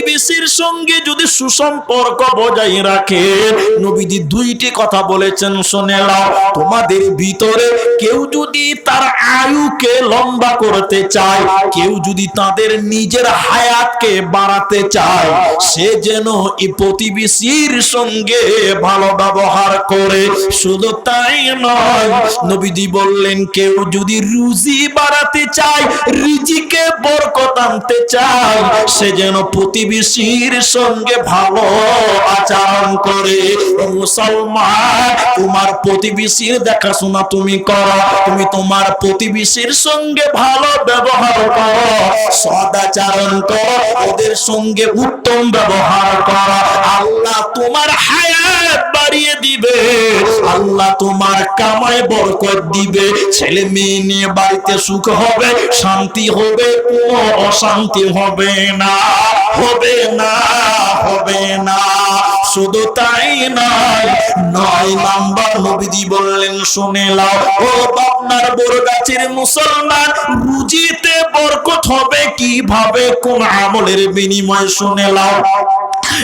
প্রতিবেশীর সঙ্গে যদি সুসম্পর্ক বজায় রাখে, নবীজি দুইটি কথা বলেছেন, শুনে নাও। তোমাদের ভিতরে কেউ যদি তার আয়ুকে লম্বা করতে চায়, কেউ যদি তাদের নিজের হায়াতকে বাড়াতে চায়, সে যেন এই প্রতিবেশীর সঙ্গে ভালো ব্যবহার করে। শুধু তাই নয়, নবীজি বললেন, কেউ যদি রুজি বাড়াতে চায়, রিজিকে বরকত আনতে চায়, সে যেন প্রতিবেশীর সঙ্গে ভালো আচরণ করে। মুসলমান, তোমার প্রতিবেশীর দেখাশোনা তুমি করো, তুমি তোমার প্রতিবেশীর সঙ্গে ভালো ব্যবহার করো সদাচরণ করো, ওদের সঙ্গে উত্তম ব্যবহার করো। আল্লাহ তোমার হায়াত বাড়িয়ে দিবে, আল্লাহ তোমার কামায় বরকত দিবে। ছেলে মেয়ে নিয়ে বাড়িতে সুখ হবে, শান্তি হবে, কোনো অশান্তি হবে না। হবে না হবে না। শুধু তাই নয় নয় নাম্বার নবীজি বললেন, শুনে লাও ও আপনার বড় গাছের মুসলমান রুজিতে বরকত হবে কীভাবে? কোন আমলের বিনিময় শুনে লাও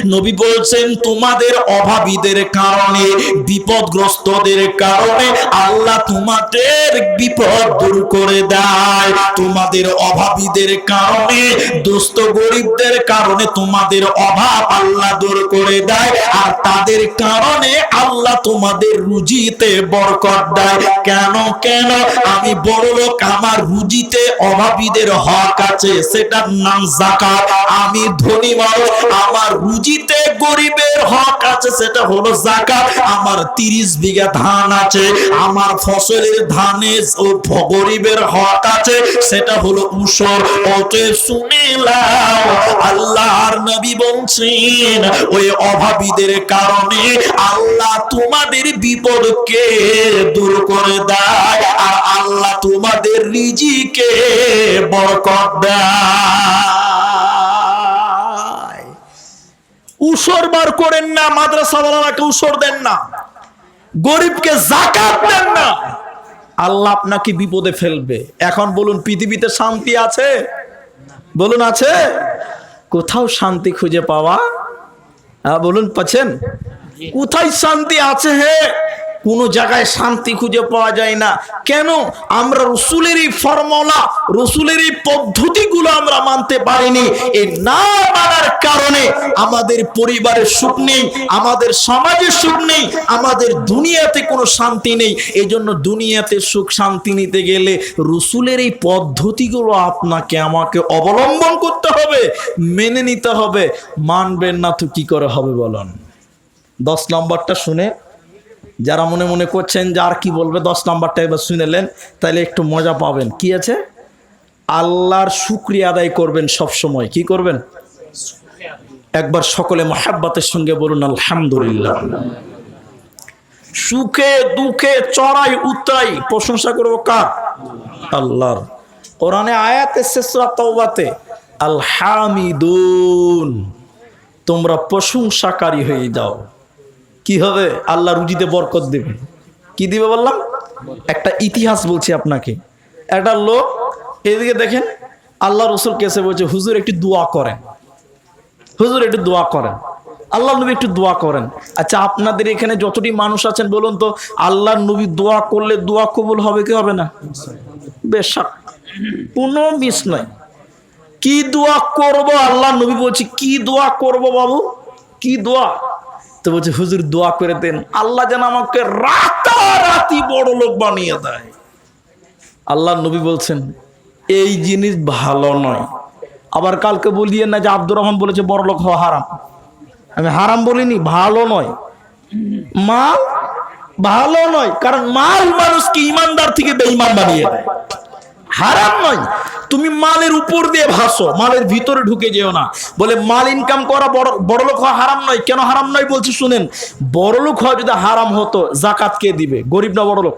নবী বলছেন, তোমাদের অভাবীদের কারণে, বিপদগ্রস্তদের কারণে আল্লাহ তোমাদের বিপদ দূর করে দেয়। তোমাদের অভাবীদের কারণে, দুস্থ গরিবদের কারণে তোমাদের অভাব আল্লাহ দূর করে দেয়। আর তাদের কারণে আল্লাহ তোমাদের রুজিতে বরকত দেয়। কেন কেন? আমি বড় লোক, আমার রুজিতে অভাবীদের হক আছে, সেটার নাম জাকাত। আমি ধনী মানুষ, আমার রুজিতে গরিবের হক আছে, সেটা হলো জাকাত। আমার তিরিশ বিঘা ধান আছে, আমার ফসলের ধানে গরিবের হক আছে, সেটা হলো উসর। অতএব শুনিলাম আল্লাহর নবী বলছেন, ওই অভাবীদের কারণে আল্লাহ তোমাদের বিপদকে দূর করে দেয়, আর আল্লাহ তোমাদের রিজিকে বরকত দেয়। উসর বার করেন না মাদ্রাসাওয়ালাকে উসর দেন না। গরিবকে জাকাত দেন না। আল্লাহ আপনাকে বিপদে ফেলবে। এখন বলুন, পৃথিবীতে শান্তি আছে? বলুন, আছে? কোথাও শান্তি খুঁজে পাওয়া? হ্যাঁ বলুন, পাচ্ছেন? কোথায় শান্তি আছে হে? কোন জায়গায় শান্তি খুঁজে পাওয়া যায় না। কেন? আমরা রসুলের এই ফর্মুলা, রসুলের এই পদ্ধতিগুলো আমরা মানতে পারিনি। এই না মানার কারণে আমাদের পরিবারের সুখ নেই, আমাদের সমাজের সুখ নেই, আমাদের দুনিয়াতে কোনো শান্তি নেই। এই জন্য দুনিয়াতে সুখ, শান্তি নিতে গেলে রসুলের এই পদ্ধতিগুলো আপনাকে, আমাকে অবলম্বন করতে হবে, মেনে নিতে হবে। মানবেন না তো কি করে হবে বলুন? দশ নম্বরটা শুনে যারা মনে মনে করছেন যে আর কি বলবে, দশ নম্বরটা এবার শুনেলেন তাহলে একটু মজা পাবেন। কি আছে? আল্লাহর শুক্রিয়া আদায় করবেন সব সময় কি করবেন? একবার সকলে মহাব্বাতের সঙ্গে বলুন, আলহামদুলিল্লাহ। সুখে, দুঃখে, চড়াই উত্তাই প্রশংসা করব কার? আল্লাহর। কোরআনে আয়াতে শেষরা তওবাতে, আলহামিদুন। তোমরা প্রশংসাকারী হয়ে যাও। কি হবে? আল্লাহ রুজিতে বরকত দেবে। কি দিবে বললাম? একটা ইতিহাস বলছি আপনাকে। একটা লোক, এদিকে দেখেন আল্লাহ রসুল কেসে বলছে, হুজুর, একটু দোয়া করেন। হুজুর, একটু দোয়া করেন। আল্লাহ নবী একটু দোয়া করেন। আচ্ছা আপনাদের এখানে যতটি মানুষ আছেন বলুন তো আল্লাহ নবী দোয়া করলে দোয়া কবুল হবে কি হবে না? বেশ কোনো মিস নয় কি দোয়া করব? আল্লাহ নবী বলছি, কি দোয়া করব বাবু? কি দোয়া? তো বলছে, হুজুর, দোয়া করে দেন। আল্লাহ যেন আমাকে রাতারাতি বড় লোক বানিয়ে দেয়। আল্লাহ নবী বলছেন, এই জিনিস ভালো নয়। আবার কালকে বলিয়ে না যে আব্দুর রহমান বলেছে, বড় লোক হওয়া হারাম। আমি হারাম বলিনি, ভালো নয়। মাল ভালো নয়, কারণ মাল মানুষকে ইমানদার থেকে বেঈমান বানিয়ে দেয়। হারাম নয়। তুমি মালের উপর দিয়ে ভাসো, মালের ভিতরে ঢুকে যেও না। বলে মাল ইনকাম করা বড় বড় লোক হওয়া হারাম নয়। কেন হারাম নয় বলছি শুনেন বড় লোক হওয়া যদি হারাম হতো, জাকাত কে দিবে? গরিব না বড় লোক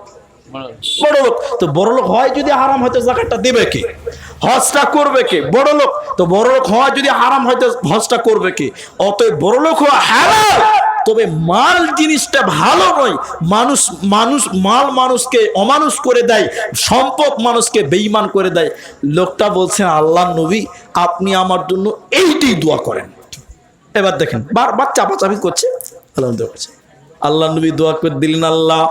বড় লোক তো বড় লোক হয় যদি হারাম হয়তো জাকাতটা দেবে কে? হজটা করবে কে? বড় লোক তো বড় লোক হওয়া যদি হারাম হয়তো হজটা করবে কে? অতএব বড় লোক হওয়া হারাম। তবে মাল জিনিসটা ভালো নয়। মানুষ মানুষ, মাল মানুষকে অমানুষ করে দেয়, সম্পদ মানুষকে বেইমান করে দেয়। লোকটা বলছেন আল্লাহ নবী, আপনি আমার জন্য এইটাই দোয়া করেন। এবার দেখেন বারবার চাপাচাপি করছে। আল্লাহ করছে। আল্লাহ নবী দোয়া করে দিলেন, আল্লাহ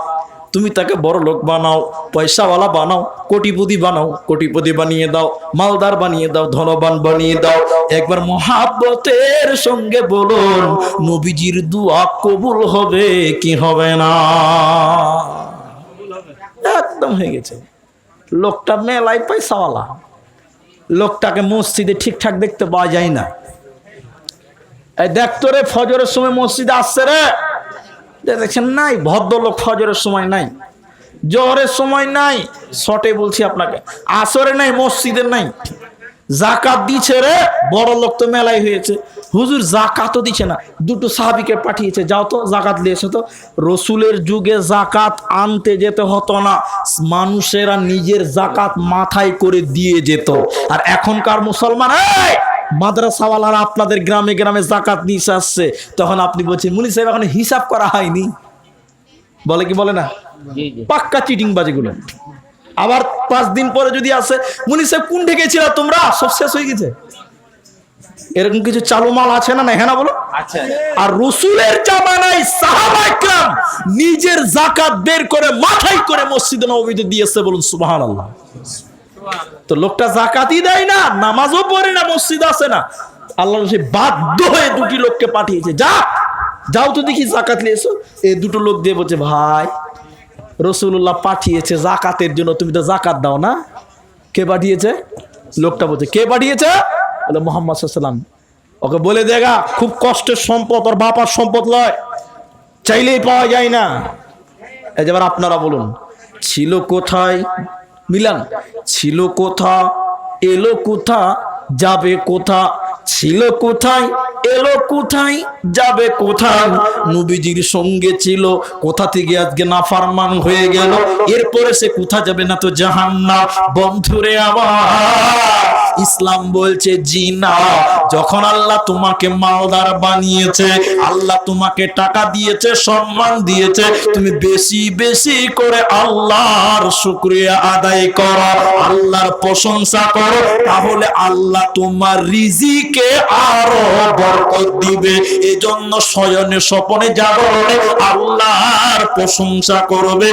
তুমি তাকে বড় লোক বানাও, পয়সাওয়ালা বানাও, কোটিপতি বানাও, কোটিপতি বানিয়ে দাও, মালদার বানিয়ে দাও, ধনবান বানিয়ে দাও। একবার মহাব্বতের সঙ্গে বলুন, নবীজির দোয়া কবুল হবে কি হবে না? একদম হয়ে গেছে। লোকটা মেলায় পয়সাওয়ালা। লোকটাকে মসজিদে ঠিকঠাক দেখতে পাওয়া যায় না। দেখতো রে ফজরের সময় মসজিদে আসছে রে। দেখছেন, নাই, ভদ্রলোক ফজরের সময় নাই, জোহরের সময় নাই, শটে বলছি আপনাকে, আসরে নাই, মসজিদে নাই, জাকাত দিছে রে, বড় লোক তো মেলাই হয়েছে, হুজুর জাকাতও দিছে না, দুটো সাহাবিকে পাঠিয়েছে, যাও তো, জাকাত দিয়েছে তো, রসুলের যুগে জাকাত আনতে যেতে হতো না, মানুষেরা নিজের জাকাত মাথায় করে দিয়ে যেত, আর এখনকার মুসলমান মাদ্রাসাওয়ালারা আপনাদের গ্রামে গ্রামে জাকাত নিয়ে আসছে। তখন আপনি বলছেন মুনি সাহেব এখন হিসাব করা হয়নি। বলে কি বলে না? পাক্কা চিটিং বাজেগুলো আবার পাঁচ দিন পরে যদি আসে মুনি সাহেব কোন ঢেকেছিল তোমরা? সব শেষ হয়ে গেছে। এরকম কিছু চালু মাল আছে না না হ্যাঁ না বলো? আচ্ছা। আর রসুলের জামানায় সাহাবা একরাম নিজের জাকাত বের করে মাথায় করে মসজিদে নবীতে দিয়েছে বলুন সুবহান আল্লাহ তো লোকটা জাকাতই দেয় না, নামাজও পড়ে না, মসজিদ আসে না। আল্লাহ সে বাধ্য হয়ে দুটি লোককে পাঠিয়েছে, যা। যাও তো দেখি জাকাত নিয়ে এসো এই দুটো লোক দিয়ে বলছে, ভাই রসুল্লাহ পাঠিয়েছে জাকাতের জন্য, তুমি তো জাকাত দাও না। কে পাঠিয়েছে? লোকটা বলছে, কে পাঠিয়েছে? বলে, মোহাম্মদ সাল্লাম ওকে বলে, দেগা, খুব কষ্টের সম্পদ, ওর বাপার সম্পদ লয়। চাইলেই পাওয়া যায় না। এবার আপনারা বলুন, ছিল কোথায়? মিলান। ছিল কোথা এলো কোথা যাবে কোথা ছিল কোথায়? এলো কোথায়? যাবে কোথায়? নবীজির সঙ্গে ছিল। কোথা থেকে আজকে না নাফারমান হয়ে গেল? এরপরে সে কোথা যাবে না তো জাহান্নাম? বন্ধুরে আবার ইসলাম বলছে, জি না। যখন আল্লাহ তোমাকে মালদার বানিয়েছে, আল্লাহ তোমাকে টাকা দিয়েছে, সম্মান দিয়েছে, তুমি বেশি বেশি করে আল্লাহর শুক্রিয়া আদায় করো, আল্লাহর প্রশংসা করো, তাহলে আল্লাহ তোমার রিজিকে আরও বরকত দিবে। এজন্য শয়নে স্বপনে জাগরণে আল্লাহর প্রশংসা করবে।